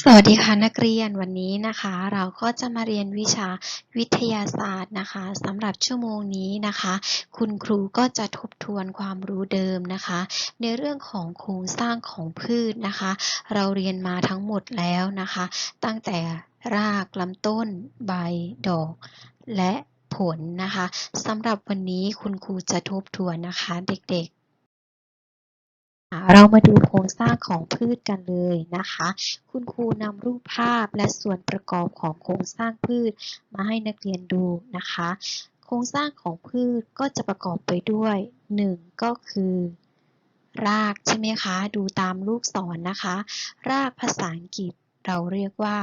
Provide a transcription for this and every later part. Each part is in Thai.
สวัสดีค่ะนักเรียนวันนี้นะคะ เราก็จะมาเรียนวิชาวิทยาศาสตร์นะคะสำหรับชั่วโมงนี้นะคะ คุณครูก็จะทบทวนความรู้เดิมนะคะ ในเรื่องของโครงสร้างของพืชนะคะ เราเรียนมาทั้งหมดแล้วนะคะ ตั้งแต่รากลำต้น ใบ ดอก และผลนะคะสำหรับวันนี้คุณครูจะทบทวนนะคะ เด็กๆ เรามาดูโครงสร้างของพืชกันเลยนะคะ คุณครูนำรูปภาพและส่วนประกอบของโครงสร้างพืชมาให้นักเรียนดูนะคะ โครงสร้างของพืชก็จะประกอบไปด้วย 1 ก็คือ รากใช่ไหมคะ ดูตามลูกศรนะคะ รากภาษาอังกฤษเราเรียกว่า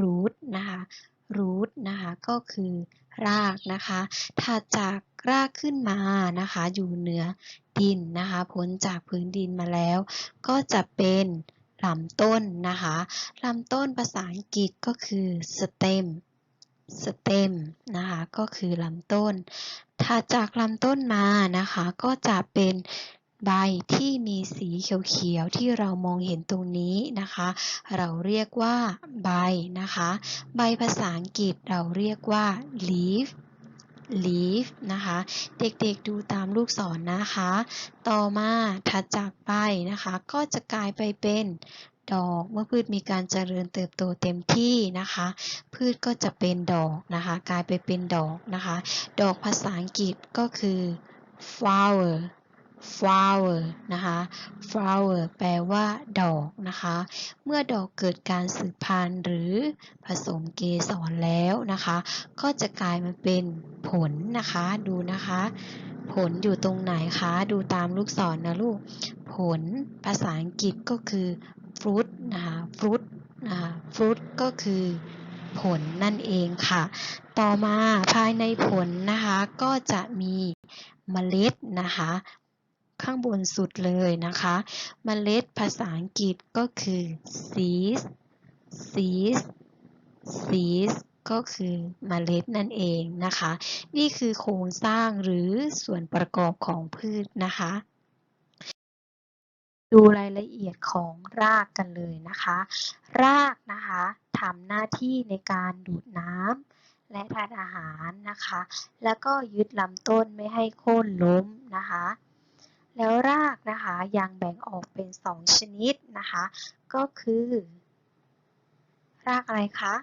root นะคะ root นะคะ ก็คือรากนะคะ ถัดจาก รากขึ้นมานะคะ อยู่เหนือดินนะคะ พ้นจากพื้นดินมาแล้ว ก็จะเป็นลำต้นนะคะลำต้นภาษาอังกฤษก็คือ stem stem นะคะ ก็คือลำต้นถัดจากลำต้นมานะคะ ก็จะเป็นใบที่มีสีเขียวๆที่เรามองเห็นตรงนี้นะคะ เราเรียกว่าใบนะคะ ใบภาษาอังกฤษเราเรียกว่า leaf leaf นะคะ เด็กๆดูตามลูกศรนนะคะ ต่อมาถัดจากใบนะคะ ก็จะกลายไปเป็นดอกเมื่อพืชมีการเจริญเติบโตเต็มที่นะคะ พืชก็จะเป็นดอกนะคะ กลายไปเป็นดอกนะคะ ดอกภาษาอังกฤษก็คือ flower flower นะคะ flower แปลว่าดอกนะคะ เมื่อดอกเกิดการสืบพันธุ์หรือผสมเกสรแล้วนะคะ ก็จะกลายมาเป็นผลนะคะ ดูนะคะ ผลอยู่ตรงไหนคะ ดูตามลูกศรนนะลูก ผลภาษาอังกฤษก็คือ fruit นะคะ fruit นะคะ fruit ก็คือผลนั่นเองค่ะ ต่อมาภายในผลนะคะก็จะมีเมล็ดนะคะ ข้างบนสุดเลยนะคะเมล็ดภาษาอังกฤษก็คือ seeds seeds seeds ก็คือเมล็ดนั่นเองนะคะ นี่คือโครงสร้างหรือส่วนประกอบของพืชนะคะ ดูรายละเอียดของรากกันเลยนะคะ รากนะคะทำหน้าที่ในการดูดน้ำและธาตุอาหารนะคะ แล้วก็ยึดลำต้นไม่ให้โค่นล้มนะคะ แล้วรากนะคะยังแบ่งออกเป็น 2 ชนิดนะคะ ก็คือ รากอะไรคะ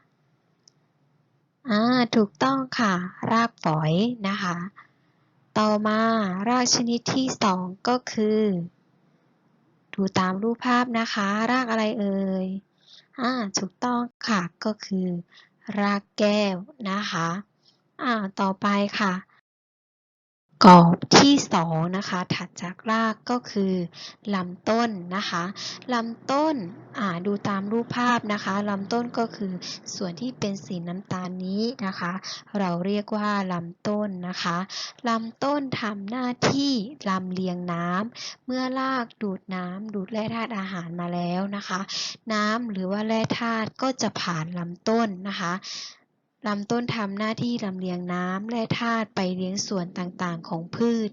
อ่าถูกต้องค่ะ รากฝอยนะคะ ต่อมารากชนิดที่ 2 ก็คือ ดูตามรูปภาพนะคะ รากอะไรเอ่ยอ่าถูกต้องค่ะก็คือ รากแก้วนะคะอ่าต่อไปค่ะ กรอบที่สองนะคะถัดจากรากก็คือลำต้นนะคะลำต้นดูตามรูปภาพนะคะลำต้นก็คือส่วนที่เป็นสีน้ำตาลนี้นะคะ เราเรียกว่าลำต้นนะคะลำต้นทำหน้าที่ลำเลียงน้ำเมื่อรากดูดน้ำดูดแร่ธาตุอาหารมาแล้วนะคะ น้ำหรือว่าแร่ธาตุก็จะผ่านลำต้นนะคะ ลำต้นทำหน้าที่ลำเลียงน้ำและธาตุไปเลี้ยงส่วนต่างๆ ของพืช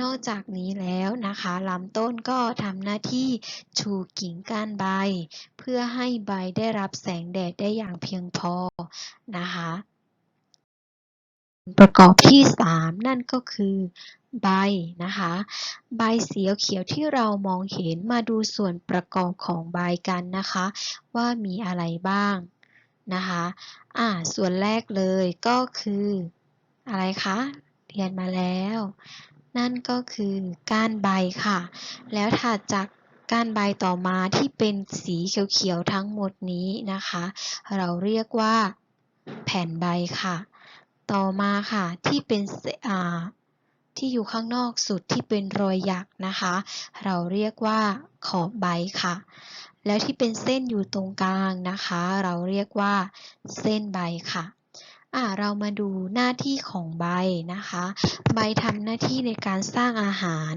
นอกจากนี้แล้วนะคะลำต้นก็ทำหน้าที่ชูกิ่งก้านใบ เพื่อให้ใบได้รับแสงแดดได้อย่างเพียงพอนะคะประกอบที่ 3 นั่นก็คือใบนะคะ ใบสีเขียวที่เรามองเห็นมาดูส่วนประกอบของใบกันนะคะ ว่ามีอะไรบ้าง นะคะ อ่า ส่วนแรกเลยก็คืออะไรคะ เรียนมาแล้ว นั่นก็คือก้านใบค่ะ แล้วถัดจากก้านใบต่อมาที่เป็นสีเขียวๆทั้งหมดนี้นะคะ เราเรียกว่าแผ่นใบค่ะ ต่อมาค่ะที่เป็นอ่าที่อยู่ข้างนอกสุดที่เป็นรอยหยักนะคะ เราเรียกว่าขอบใบค่ะ แล้วที่เป็นเส้นอยู่ตรงกลางนะคะ เราเรียกว่าเส้นใบค่ะ อ่าเรามาดูหน้าที่ของใบนะคะ ใบทำหน้าที่ในการสร้างอาหาร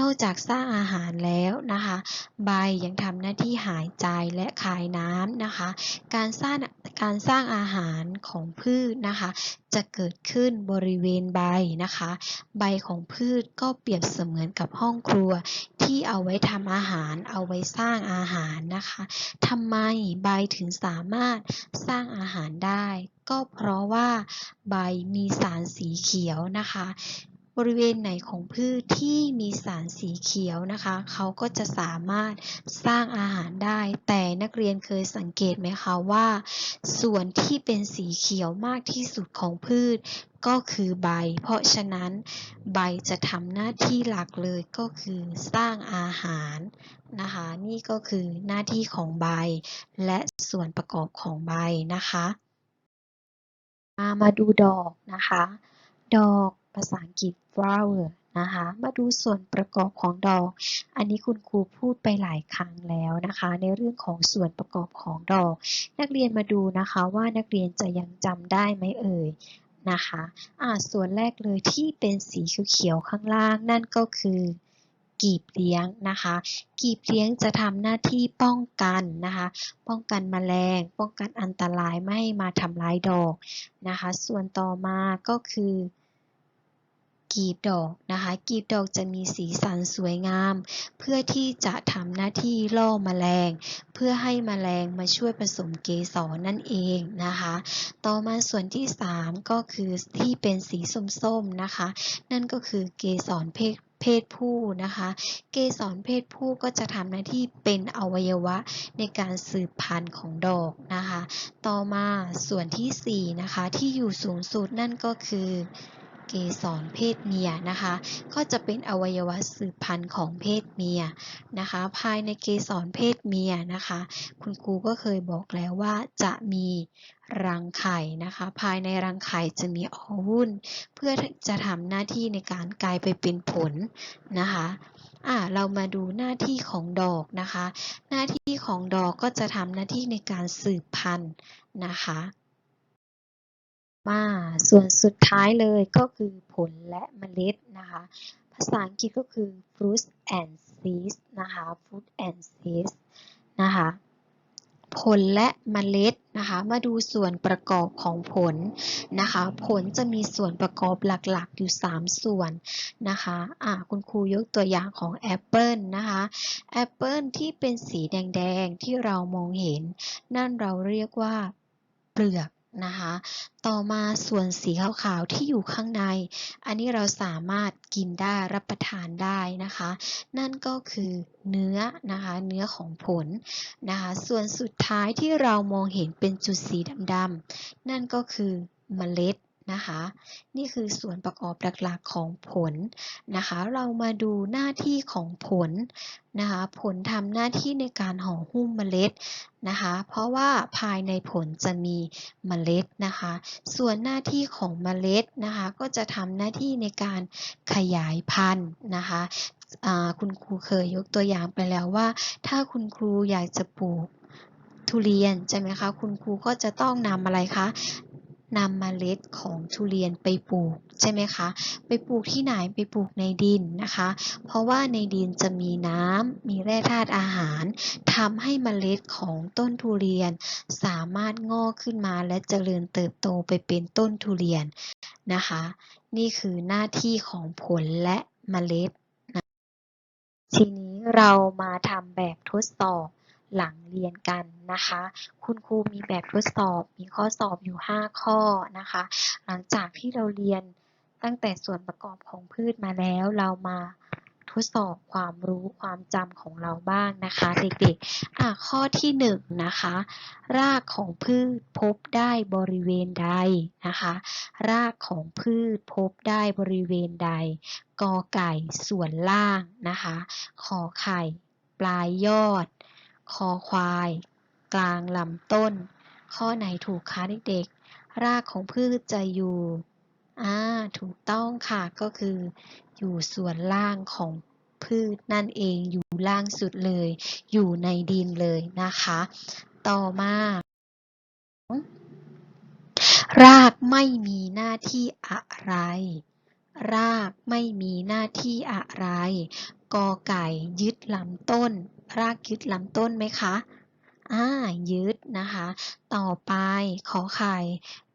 นอกจากสร้างอาหารแล้วนะคะ ใบยังทำหน้าที่หายใจและคายน้ำนะคะ การสร้างการสร้างอาหารของพืชนะคะ จะเกิดขึ้นบริเวณใบนะคะ ใบของพืชก็เปรียบเสมือนกับห้องครัว ที่เอาไว้ทำอาหาร เอาไว้สร้างอาหารนะคะทำไมใบถึงสามารถสร้างอาหารได้ ก็เพราะว่าใบมีสารสีเขียวนะคะ บริเวณไหนของพืชที่มีสารสีเขียวนะคะ เขาก็จะสามารถสร้างอาหารได้ แต่นักเรียนเคยสังเกตไหมคะว่า ส่วนที่เป็นสีเขียวมากที่สุดของพืชก็คือใบ เพราะฉะนั้นใบจะทำหน้าที่หลักเลยก็คือสร้างอาหารนะคะ นี่ก็คือหน้าที่ของใบ และส่วนประกอบของใบนะคะ มามาดูดอกนะคะ ดอกภาษาอังกฤษ flower นะคะ มาดูส่วนประกอบของดอก อันนี้คุณครูพูดไปหลายครั้งแล้วนะคะ ในเรื่องของส่วนประกอบของดอก นักเรียนมาดูนะคะว่านักเรียนจะยังจำได้ไหมเอ่ยนะคะ อ่า ส่วนแรกเลยที่เป็นสีเขียวๆข้างล่างนั่นก็คือ กีบเลี้ยงนะคะ กีบเลี้ยงจะทำหน้าที่ป้องกันนะคะ ป้องกันแมลง ป้องกันอันตรายไม่ให้มาทำร้ายดอกนะคะ ส่วนต่อมาก็คือ กีบดอกนะคะ กีบดอกจะมีสีสันสวยงาม เพื่อที่จะทำหน้าที่ล่อแมลง เพื่อให้แมลงมาช่วยผสมเกสรนั่นเองนะคะ ต่อมาส่วนที่ 3 ก็คือที่เป็นสีส้มๆนะคะ นั่นก็คือเกสรเพศ เพศผู้นะคะ เกสรเพศผู้ก็จะทำหน้าที่เป็นอวัยวะในการสืบพันธุ์ของดอกนะคะ ต่อมาส่วนทีสี่4นะคะที่อยู่สูงสุดนั่นก็คือ เกสรเพศเมียนะคะ ก็จะเป็นอวัยวะสืบพันธุ์ของเพศเมียนะคะ ภายในเกสรเพศเมียนะคะ คุณครูก็เคยบอกแล้วว่าจะมีรังไข่นะคะ ภายในรังไข่จะมีอวุ่น เพื่อจะทำหน้าที่ในการกลายไปเป็นผลนะคะอ่าเรามาดูหน้าที่ของดอกนะคะ หน้าที่ของดอกก็จะทำหน้าที่ในการสืบพันธุ์นะคะ มาส่วนสุดท้ายเลยก็คือผลและเมล็ดนะคะ ภาษาอังกฤษก็คือ fruit and seeds นะคะ fruit and seeds นะคะผลและเมล็ดนะคะมาดูส่วนประกอบของผลนะคะผลจะมีส่วนประกอบหลักๆอยู่ 3 ส่วนนะคะอ่าคุณครูยกตัวอย่างของแอปเปิลนะคะแอปเปิลที่เป็นสีแดงๆที่เรามองเห็น นั่นเราเรียกว่าเปลือก นะคะ ต่อมาส่วนสีขาวๆที่อยู่ข้างใน อันนี้เราสามารถกินได้รับประทานได้นะคะ นั่นก็คือเนื้อนะคะ เนื้อของผลนะคะ ส่วนสุดท้ายที่เรามองเห็นเป็นจุดสีดำๆนั่นก็คือเมล็ด นะคะ นี่คือส่วนประกอบหลักๆของผลนะคะ เรามาดูหน้าที่ของผลนะคะ ผลทำหน้าที่ในการห่อหุ้มเมล็ดนะคะ เพราะว่าภายในผลจะมีเมล็ดนะคะ ส่วนหน้าที่ของเมล็ดนะคะ ก็จะทำหน้าที่ในการขยายพันธุ์นะคะคุณครูเคยยกตัวอย่างไปแล้วว่า ถ้าคุณครูอยากจะปลูกทุเรียนใช่ไหมคะ คุณครูก็จะต้องนำอะไรคะ นำเมล็ดของทุเรียนไปปลูกใช่ไหมคะ ไปปลูกที่ไหนไปปลูกในดินนะคะ เพราะว่าในดินจะมีน้ำมีแร่ธาตุอาหารทำให้เมล็ดของต้นทุเรียน สามารถงอกขึ้นมาและเจริญเติบโตไปเป็นต้นทุเรียนนะคะ นี่คือหน้าที่ของผลและเมล็ดนะทีนี้เรามาทำแบบทดสอบ หลังเรียนกันนะคะ คุณครูมีแบบทดสอบ มีข้อสอบอยู่ 5 ข้อนะคะ หลังจากที่เราเรียนตั้งแต่ส่วนประกอบของพืชมาแล้ว เรามาทดสอบความรู้ความจำของเราบ้างนะคะเด็กๆอะข้อที่1นงนะคะ รากของพืชพบได้บริเวณใดนะคะ รากของพืชพบได้บริเวณใดกอไก่ส่วนล่างนะคะ ขอไข่ ปลายยอด คอควาย กลางลำต้น ข้อไหนถูกคะเด็กๆ รากของพืชจะอยู่ อ่า ถูกต้องค่ะก็คือ อยู่ส่วนล่างของพืชนั่นเองอยู่ล่างสุดเลย อยู่ในดินเลยนะคะ ต่อมา รากไม่มีหน้าที่อะไร รากไม่มีหน้าที่อะไร กอไก่ยึดลำต้น รากยึดลำต้นไหมคะอ่ายึดนะคะ ต่อไปขอไข่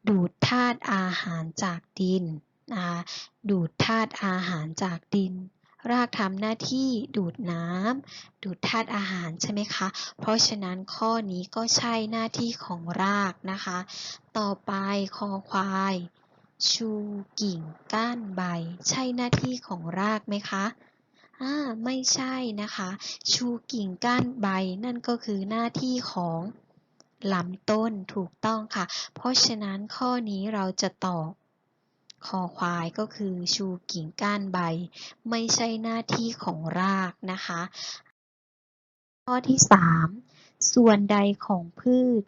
ดูดธาตุอาหารจากดินนะคะดูดธาตุอาหารจากดิน รากทำหน้าที่ดูดน้ำดูดธาตุอาหารใช่ไหมคะ เพราะฉะนั้นข้อนี้ก็ใช่หน้าที่ของรากนะคะ ต่อไปคอควาย ชูกิ่งก้านใบ ใช่หน้าที่ของรากไหมคะอ่าไม่ใช่นะคะ ชูกิ่งก้านใบนั่นก็คือหน้าที่ของลำต้นถูกต้องค่ะ เพราะฉะนั้นข้อนี้เราจะตอบคอควายก็คือชูกิ่งก้านใบ ไม่ใช่หน้าที่ของรากนะคะ ข้อที่ 3 ส่วนใดของพืช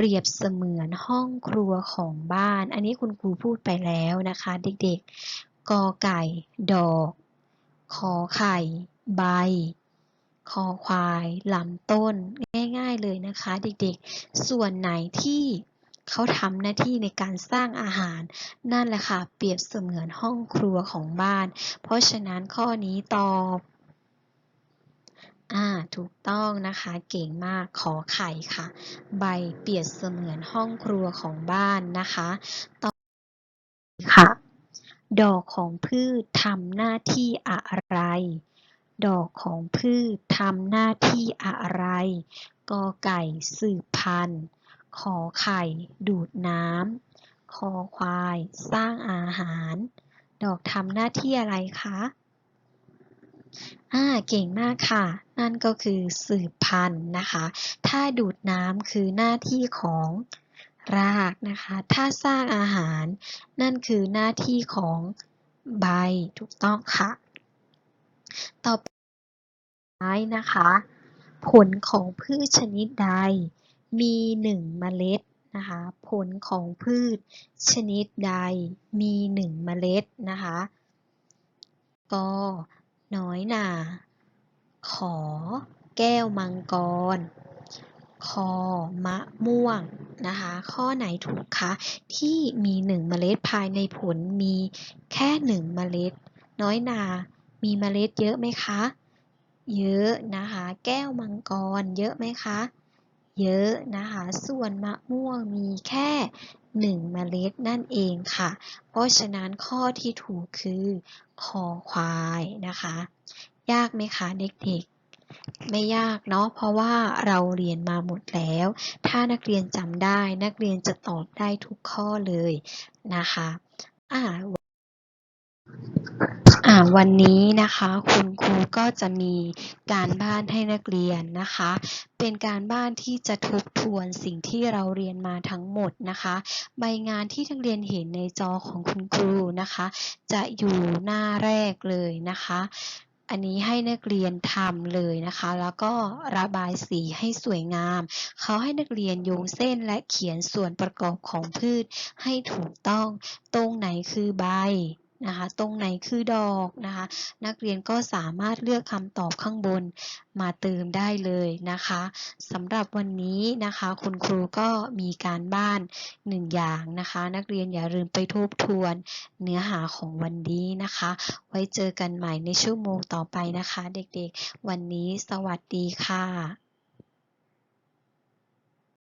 เปรียบเสมือนห้องครัวของบ้าน อันนี้คุณครูพูดไปแล้วนะคะ เด็กๆ กอไก่ ดอก ขอไข่ ใบ คอควายลำต้น ง่ายๆเลยนะคะ เด็กๆ ส่วนไหนที่เขาทำหน้าที่ในการสร้างอาหาร นั่นแหละค่ะ เปรียบเสมือนห้องครัวของบ้าน เพราะฉะนั้นข้อนี้ตอบ อ่า ถูกต้องนะคะ เก่งมาก ขอไข่ค่ะ ใบเปรียบเสมือนห้องครัวของบ้านนะคะ ต่อค่ะ ดอกของพืชทำหน้าที่อะไร ดอกของพืชทำหน้าที่อะไร กอไก่สืบพันธุ์ ขอไข่ ดูดน้ำ คอควาย สร้างอาหาร ดอกทำหน้าที่อะไรคะ อ่าเก่งมากค่ะ นั่นก็คือสืบพันธุ์นะคะ ถ้าดูดน้ำคือหน้าที่ของรากนะคะ ถ้าสร้างอาหาร นั่นคือหน้าที่ของใบถูกต้องค่ะ ต่อไปนะคะ ผลของพืชชนิดใดมีหนึ่งเมล็ดนะคะผลของพืชชนิดใดมีหนึ่งเมล็ดนะคะกอ น้อยหนาขอ แก้วมังกร คอ มะม่วงนะคะ ข้อไหนถูกคะ ที่มีหนึ่งเมล็ดภายในผลมีแค่หนึ่งเมล็ด น้อยหนามีเมล็ดเยอะไหมคะ เยอะนะคะ แก้วมังกรเยอะไหมคะ เยอะนะคะ ส่วนมะม่วงมีแค่หนึ่งเมล็ดนั่นเองค่ะ เพราะฉะนั้นข้อที่ถูกคือคอควายนะคะ ยากไหมคะเด็กๆ ไม่ยากเนาะเพราะว่าเราเรียนมาหมดแล้ว ถ้านักเรียนจำได้นักเรียนจะตอบได้ทุกข้อเลยนะคะอ่าอ่า วันนี้นะคะคุณครูก็จะมีการบ้านให้นักเรียนนะคะ เป็นการบ้านที่จะทบทวนสิ่งที่เราเรียนมาทั้งหมดนะคะ ใบงานที่นักเรียนเห็นในจอของคุณครูนะคะ จะอยู่หน้าแรกเลยนะคะ อันนี้ให้นักเรียนทำเลยนะคะ แล้วก็ระบายสีให้สวยงาม เขาให้นักเรียนโยงเส้นและเขียนส่วนประกอบของพืชให้ถูกต้อง ตรงไหนคือใบ นะคะ ตรงไหนคือดอกนะคะ นักเรียนก็สามารถเลือกคำตอบข้างบนมาเติมได้เลยนะคะสำหรับวันนี้นะคะ คุณครูก็มีการบ้านหนึ่งอย่างนะคะ นักเรียนอย่าลืมไปทบทวนเนื้อหาของวันนี้นะคะ ไว้เจอกันใหม่ในชั่วโมงต่อไปนะคะ เด็กๆ วันนี้สวัสดีค่ะ